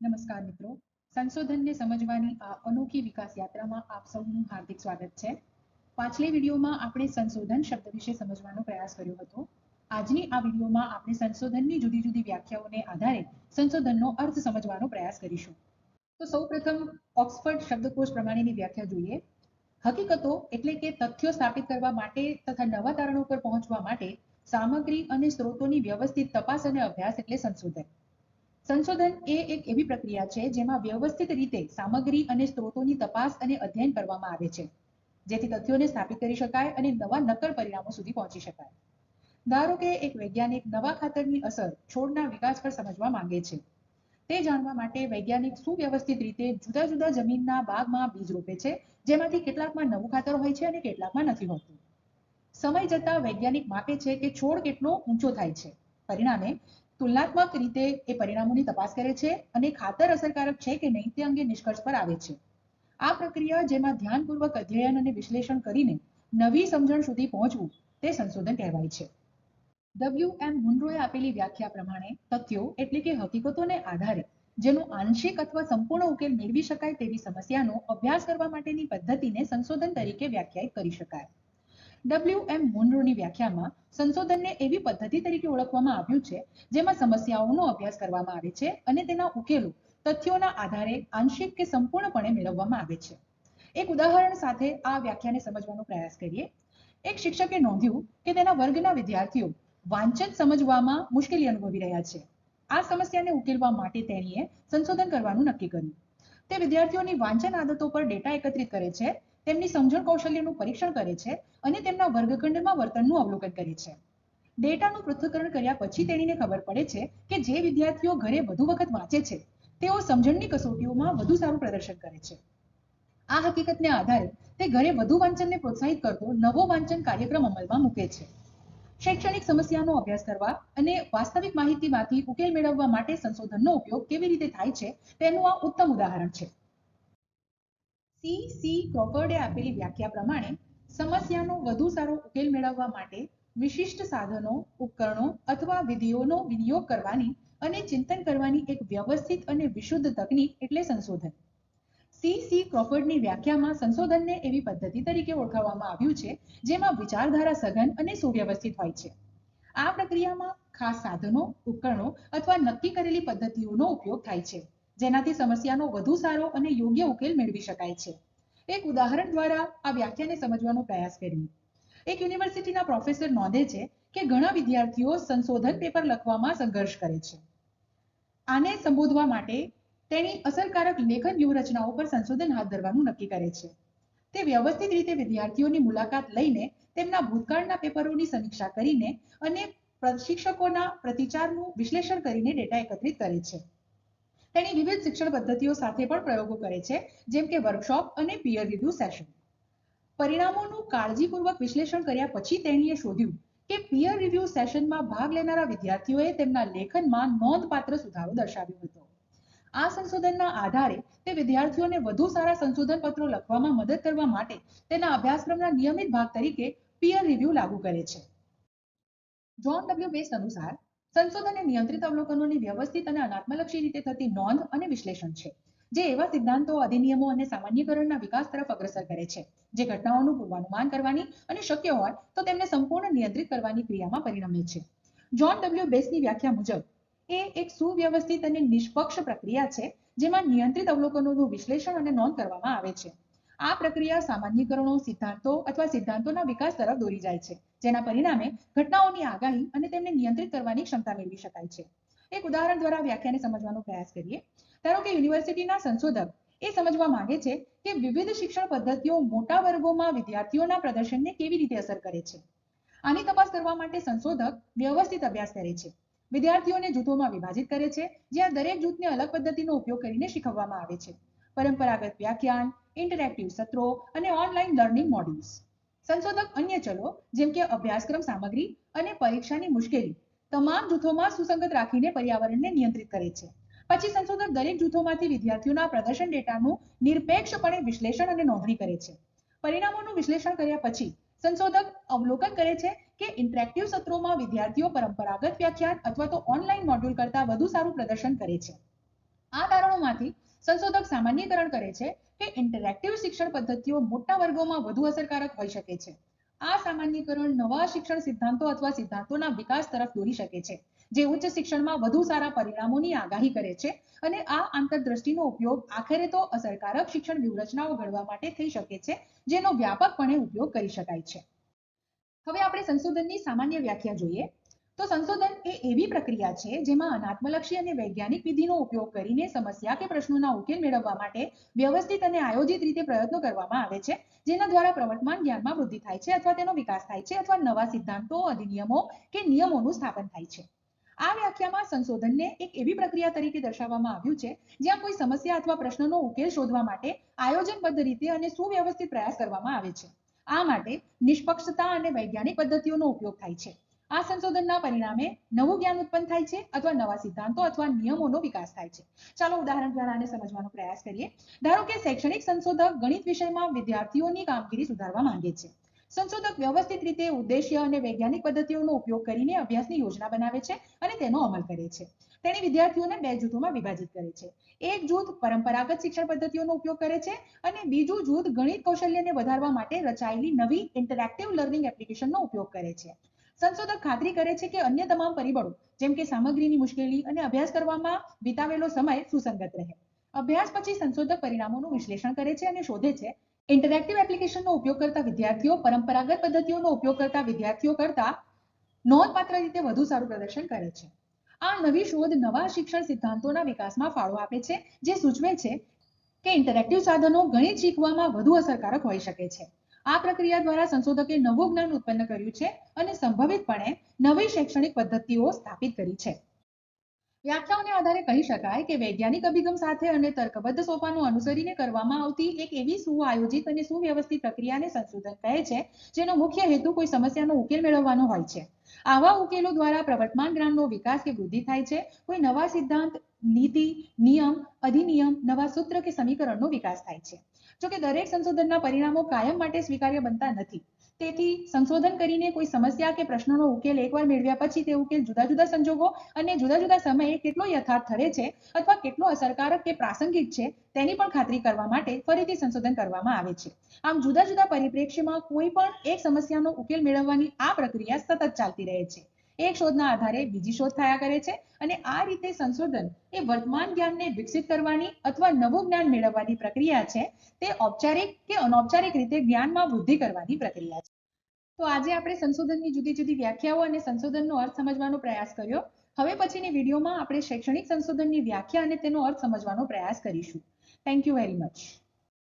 નમસ્કાર મિત્રો. સંશોધનને સમજવાની આ અનોખી વિકાસ યાત્રામાં આપ સૌનું હાર્દિક સ્વાગત છે. પાછલી વિડીયોમાં આપણે સંશોધન શબ્દ વિશે સમજવાનો પ્રયાસ કર્યો હતો. આજની આ વિડીયોમાં આપણે સંશોધનની જુદી જુદી વ્યાખ્યાઓને આધારે સંશોધનનો અર્થ સમજવાનો પ્રયાસ કરીશું. તો સૌપ્રથમ ઓક્સફર્ડ શબ્દકોશ પ્રમાણેની વ્યાખ્યા જોઈએ. હકીકતો એટલે કે તથ્યો સ્થાપિત કરવા માટે તથા નવા તારણો પર પહોંચવા માટે સામગ્રી અને સ્ત્રોતોની વ્યવસ્થિત તપાસ અને અભ્યાસ એટલે સંશોધન. સંશોધન એ એક એવી પ્રક્રિયા છે જેમાં વ્યવસ્થિત રીતે સામગ્રી અને સ્ત્રોતોની તપાસ અને અધ્યયન કરવામાં આવે છે. જેથી તથ્યોને સ્થાપિત કરી શકાય અને નવા નક્કર પરિણામો સુધી પહોંચી શકાય. ધારો કે એક વૈજ્ઞાનિક નવા ખાતરની અસર છોડના વિકાસ પર સમજવા માંગે છે. તે જાણવા માટે વૈજ્ઞાનિક સુવ્યવસ્થિત રીતે જુદા જુદા જમીનના બાગમાં બીજ રોપે છે, જેમાંથી કેટલાકમાં નવું ખાતર હોય છે અને કેટલાકમાં નથી હોતું. સમય જતા વૈજ્ઞાનિક માપે છે કે છોડ કેટલો ઊંચો થાય છે. પરિણામે તુલનાત્મક રીતે એ પરિણામોની તપાસ કરે છે અને ખાતર અસરકારક છે કે નહીં તે અંગે નિષ્કર્ષ પર આવે છે. આ પ્રક્રિયા જેમાં ધ્યાનપૂર્વક અધ્યયન અને વિશ્લેષણ કરીને નવી સમજણ સુધી પહોંચવું તે સંશોધન કહેવાય છે. ડબલ્યુ એમ મુનરોએ આપેલી વ્યાખ્યા પ્રમાણે તથ્યો એટલે કે હકીકતોને આધારે જેનો આંશિક અથવા સંપૂર્ણ ઉકેલ મેળવી શકાય તેવી સમસ્યાનો અભ્યાસ કરવા માટેની પદ્ધતિને સંશોધન તરીકે વ્યાખ્યાયિત કરી શકાય. ડબલ્યુ એમ મુનરોની વ્યાખ્યામાં સંશોધનને એવી પદ્ધતિ તરીકે ઓળખવામાં આવ્યું છે, જેમાં સમસ્યાઓનો અભ્યાસ કરવામાં આવે છે અને તેના ઉકેલો તથ્યોના આધારે આંશિક કે સંપૂર્ણપણે મેળવવામાં આવે છે. એક ઉદાહરણ સાથે આ વ્યાખ્યાને સમજવાનો પ્રયાસ કરીએ. એક શિક્ષકે નોંધ્યું કે તેના વર્ગના વિદ્યાર્થીઓ વાંચન સમજવામાં મુશ્કેલી અનુભવી રહ્યા છે. આ સમસ્યાને ઉકેલવા માટે તેણીએ સંશોધન કરવાનું નક્કી કર્યું. તે વિદ્યાર્થીઓની વાંચન આદતો પર ડેટા એકત્રિત કરે છે તેમની સમજણ કૌશલ્યનું પરીક્ષણ કરે છે અને તેમના વર્ગખંડમાં વર્તનનું અવલોકન કરે છે. ડેટાનું પૃથ્થકરણ કર્યા પછી તેણીને ખબર પડે છે કે જે વિદ્યાર્થીઓ ઘરે વધુ વખત વાંચે છે, તેઓ સમજણની કસોટીઓમાં વધુ સારું પ્રદર્શન કરે છે. આ હકીકતને આધારે તે ઘરે વધુ વાંચનને પ્રોત્સાહિત કરતો નવો વાંચન કાર્યક્રમ અમલમાં મૂકે છે. શૈક્ષણિક સમસ્યાનો અભ્યાસ કરવા અને વાસ્તવિક માહિતીમાંથી ઉકેલ મેળવવા માટે સંશોધનનો ઉપયોગ કેવી રીતે થાય છે તેનું આ ઉત્તમ ઉદાહરણ છે. સી સી ક્રોફર્ડે આપેલી વ્યાખ્યા પ્રમાણે સમસ્યાનો વધુ સારો ઉકેલ મેળવવા માટે વિશિષ્ટ સાધનો, ઉપકરણો અથવા વિધિઓનો વિનિયોગ કરવાની અને ચિંતન કરવાની એક વ્યવસ્થિત અને વિશુદ્ધ તકનીક એટલે સંશોધન. સી સી ક્રોફર્ડની વ્યાખ્યામાં સંશોધનને એવી પદ્ધતિ તરીકે ઓળખાવવામાં આવ્યું છે, જેમાં વિચારધારા સઘન અને સુવ્યવસ્થિત હોય છે. આ પ્રક્રિયામાં ખાસ સાધનો, ઉપકરણો અથવા નક્કી કરેલી પદ્ધતિઓનો ઉપયોગ થાય છે. જેનાથી સમસ્યાનો વધુ સારો અને યોગ્ય ઉકેલ મેળવી શકાય છે. એક ઉદાહરણ દ્વારા આ વ્યાખ્યાને સમજવાનો પ્રયાસ કરીએ. એક યુનિવર્સિટીના પ્રોફેસર નોંધે છે કે ઘણા વિદ્યાર્થીઓ સંશોધન પેપર લખવામાં સંઘર્ષ કરે છે. આને સંબોધવા માટે તેની અસરકારક લેખન વ્યૂહરચનાઓ પર સંશોધન હાથ ધરવાનું નક્કી કરે છે. તે વ્યવસ્થિત રીતે વિદ્યાર્થીઓની મુલાકાત લઈને તેમના ભૂતકાળના પેપરોની સમીક્ષા કરીને અને પ્રશિક્ષકોના પ્રતિચારનું વિશ્લેષણ કરીને ડેટા એકત્રિત કરે છે. તેની વિવિધ શિક્ષણ પદ્ધતિઓ સાથે પણ પ્રયોગો કરે છે, જેમ કે વર્કશોપ અને પીયર રિવ્યુ સેશન પરિણામોનું કાળજીપૂર્વક વિશ્લેષણ કર્યા પછી તેણીએ શોધ્યું કે પિયર રિવ્યુ સેશનમાં ભાગ લેનારા વિદ્યાર્થીઓએ તેમના લેખનમાં નોંધપાત્ર સુધારો દર્શાવ્યો હતો. આ સંશોધનના આધારે તે વિદ્યાર્થીઓને વધુ સારા સંશોધન પત્રો લખવામાં મદદ કરવા માટે તેના અભ્યાસક્રમના નિયમિત ભાગ તરીકે પીયર રિવ્યુ લાગુ કરે છે. જોન ડબલ્યુ બેસ અનુસાર સંશોધન એ નિયંત્રિત અવલોકનોની વ્યવસ્થિત અને અનાત્મલક્ષી રીતે થતી નોંધ અને વિશ્લેષણ છે, જે એવા સિદ્ધાંતો, અધિનિયમો અને સામાન્યકરણના વિકાસ તરફ અગ્રસર કરે છે, જે ઘટનાઓનું પૂર્વાનુમાન કરવાની અને શક્ય હોય તો તેમને સંપૂર્ણ નિયંત્રિત કરવાની ક્રિયામાં પરિણમે છે. જોન ડબલ્યુ બેસની વ્યાખ્યા મુજબ, એ એક સુવ્યવસ્થિત અને નિષ્પક્ષ પ્રક્રિયા છે, જેમાં નિયંત્રિત અવલોકનોનું વિશ્લેષણ અને નોંધ કરવામાં આવે છે. આ પ્રક્રિયા સામાન્યકરણો, સિદ્ધાંતો અથવા સિદ્ધાંતોના વિકાસ તરફ દોરી જાય છે જેના પરિણામે ઘટનાઓની આગાહી અને તેમને નિયંત્રિત કરવાની ક્ષમતા મેળવી શકાય છે. એક ઉદાહરણ દ્વારા વ્યાખ્યાને સમજવાનો પ્રયાસ કરીએ. ધારો કે યુનિવર્સિટીના સંશોધક એ સમજવા માંગે છે કે વિવિધ શિક્ષણ પદ્ધતિઓ મોટા વર્ગોમાં વિદ્યાર્થીઓના પ્રદર્શનને કેવી રીતે અસર કરે છે. આની તપાસ કરવા માટે સંશોધક વ્યવસ્થિત અભ્યાસ કરે છે. વિદ્યાર્થીઓને જૂથોમાં વિભાજિત કરે છે, જ્યાં દરેક જૂથને અલગ પદ્ધતિનો ઉપયોગ કરીને શીખવવામાં આવે છે. પરંપરાગત વ્યાખ્યાન, ઇન્ટરેક્ટિવ સત્રો અને ઓનલાઈન લર્નિંગ મોડ્યુલ્સ. સંશોધક અન્ય ચલો, જેમ કે અભ્યાસક્રમ સામગ્રી અને પરીક્ષાની મુશ્કેલી, તમામ જૂથોમાં સુસંગત રાખીને પર્યાવરણને નિયંત્રિત કરે છે. પછી સંશોધક દરેક જૂથોમાંથી વિદ્યાર્થીઓના પ્રદર્શન ડેટાનું નિરપેક્ષપણે વિશ્લેષણ અને નોંધણી કરે છે. પરિણામોનું વિશ્લેષણ કર્યા પછી, સંશોધક અવલોકન કરે છે કે ઇન્ટરેક્ટિવ સત્રોમાં વિદ્યાર્થીઓ પરંપરાગત વ્યાખ્યાન અથવા તો ઓનલાઈન મોડ્યુલ કરતા વધુ સારું પ્રદર્શન કરે છે. આ કારણોમાંથી સંશોધક સામાન્યકરણ કરે છે ઇન્ટરેક્ટિવ શિક્ષણ પદ્ધતિઓ મોટા વર્ગોમાં વધુ અસરકારક હોઈ શકે છે. આ સામાન્યકરણ નવા શિક્ષણ સિદ્ધાંતો અથવા સિદ્ધાંતોના વિકાસ તરફ દોરી શકે છે, જે ઉચ્ચ શિક્ષણમાં વધુ સારા પરિણામોની આગાહી કરે છે અને આ આંતરદ્રષ્ટિનો ઉપયોગ આખરે તો અસરકારક શિક્ષણ વ્યૂહરચનાઓ ઘડવા માટે થઈ શકે છે, જેનો વ્યાપકપણે ઉપયોગ કરી શકાય છે. હવે આપણે સંશોધનની સામાન્ય વ્યાખ્યા જોઈએ. તો સંશોધન એ એવી પ્રક્રિયા છે જેમાં અનાત્મલક્ષી અને વૈજ્ઞાનિક વિધિનો ઉપયોગ કરીને સમસ્યા કે પ્રશ્નોના ઉકેલ મેળવવા માટે વ્યવસ્થિત અને આયોજિત રીતે પ્રયત્નો કરવામાં આવે છે, જેના દ્વારા પ્રવર્તમાન જ્ઞાનમાં વૃદ્ધિ થાય છે અથવા તેનો વિકાસ થાય છે અથવા નવા સિદ્ધાંતો, અધિનિયમો કે નિયમોનું સ્થાપન થાય છે. આ વ્યાખ્યામાં સંશોધનને એક એવી પ્રક્રિયા તરીકે દર્શાવવામાં આવ્યું છે, જ્યાં કોઈ સમસ્યા અથવા પ્રશ્નનો ઉકેલ શોધવા માટે આયોજનબદ્ધ રીતે અને સુવ્યવસ્થિત પ્રયાસ કરવામાં આવે છે. આ માટે નિષ્પક્ષતા અને વૈજ્ઞાનિક પદ્ધતિઓનો ઉપયોગ થાય છે. આ સંશોધનના પરિણામે નવું જ્ઞાન ઉત્પન્ન થાય છે અથવા નવા સિદ્ધાંતો અથવા નિયમોનો વિકાસ થાય છે. ચાલો ઉદાહરણ દ્વારા આને સમજવાનો પ્રયાસ કરીએ. ધારો કે શૈક્ષણિક સંશોધક ગણિત વિષયમાં વિદ્યાર્થીઓની કામગીરી સુધારવા માંગે છે. સંશોધક વ્યવસ્થિત રીતે ઉદ્દેશ્ય અને વૈજ્ઞાનિક પદ્ધતિઓનો ઉપયોગ કરીને અભ્યાસની યોજના બનાવે છે અને તેનો અમલ કરે છે. તેણે વિદ્યાર્થીઓને બે જૂથોમાં વિભાજિત કરે છે. એક જૂથ પરંપરાગત શિક્ષણ પદ્ધતિઓનો ઉપયોગ કરે છે અને બીજું જૂથ ગણિત કૌશલ્યને વધારવા માટે રચાયેલી નવી ઇન્ટરેક્ટિવ લર્નિંગ એપ્લિકેશનનો ઉપયોગ કરે છે. સંશોધક ખાતરી કરે છે કે અન્ય તમામ પરિબળો, જેમ કે સામગ્રીની મુશ્કેલી અને અભ્યાસ કરવામાં વિતાવેલો સમય સુસંગત રહે. અભ્યાસ પછી સંશોધક પરિણામોનું વિશ્લેષણ કરે છે અને શોધે છે ઇન્ટરેક્ટિવ એપ્લિકેશનનો ઉપયોગ કરતા વિદ્યાર્થીઓ, પરંપરાગત પદ્ધતિઓનો ઉપયોગ કરતા વિદ્યાર્થીઓ કરતા નોંધપાત્ર રીતે વધુ સારું પ્રદર્શન કરે છે. આ નવી શોધ નવા શિક્ષણ સિદ્ધાંતોના વિકાસમાં ફાળો આપે છે, જે સૂચવે છે કે ઇન્ટરેક્ટિવ સાધનો ગણિત શીખવામાં વધુ અસરકારક હોઈ શકે છે. આ પ્રક્રિયા દ્વારા સંશોધકે નવું જ્ઞાન ઉત્પન્ન કર્યું છે અને સંભવિતપણે નવી શૈક્ષણિક પદ્ધતિઓ સ્થાપિત કરી છે. વ્યાખ્યાઓને આધારે કહી શકાય કે વૈજ્ઞાનિક અભિગમ સાથે અને તર્કબદ્ધ સોપાનો અનુસરીને કરવામાં આવતી એક એવી સુઆયોજિત અને સુવ્યવસ્થિત પ્રક્રિયાને સંશોધન કહે છે, જેનો મુખ્ય હેતુ કોઈ સમસ્યાનો ઉકેલ મેળવવાનો હોય છે. આવા ઉકેલો દ્વારા પ્રવર્તમાન જ્ઞાનનો વિકાસ કે વૃદ્ધિ થાય છે, કોઈ નવા સિદ્ધાંત નીતિ, નિયમ, અધિનિયમ, નવા સૂત્ર કે સમીકરણનો વિકાસ થાય છે. જોકે દરેક સંશોધનના પરિણામો કાયમ માટે સ્વીકાર્ય બનતા નથી. તેથી સંશોધન કરીને કોઈ સમસ્યા કે પ્રશ્નનો ઉકેલ એકવાર મેળવ્યા પછી તે ઉકેલ જુદા જુદા સંજોગો અને જુદા જુદા સમયે કેટલો યથાર્થ ઠરે છે અથવા કેટલો અસરકારક કે પ્રાસંગિક છે તેની પણ ખાતરી કરવા માટે ફરીથી સંશોધન કરવામાં આવે છે. આમ જુદા જુદા પરિપ્રેક્ષ્યમાં કોઈ પણ એક સમસ્યાનો ઉકેલ મેળવવાની આ પ્રક્રિયા સતત ચાલતી રહે છે. એક શોધના આધારે બીજી શોધ થયા કરે છે અને આ રીતે સંશોધન એ વર્તમાન જ્ઞાનને વિકસિત કરવાની અથવા નવું જ્ઞાન મેળવવાની પ્રક્રિયા છે. તે ઔપચારિક કે અનૌપચારિક રીતે જ્ઞાનમાં વૃદ્ધિ કરવાની પ્રક્રિયા છે. તો આજે આપણે સંશોધનની જુદી જુદી વ્યાખ્યાઓ અને સંશોધનનો અર્થ સમજવાનો પ્રયાસ કર્યો. હવે પછીની વિડીયોમાં આપણે શૈક્ષણિક સંશોધનની વ્યાખ્યા અને તેનો અર્થ સમજવાનો પ્રયાસ કરીશું. Thank you very much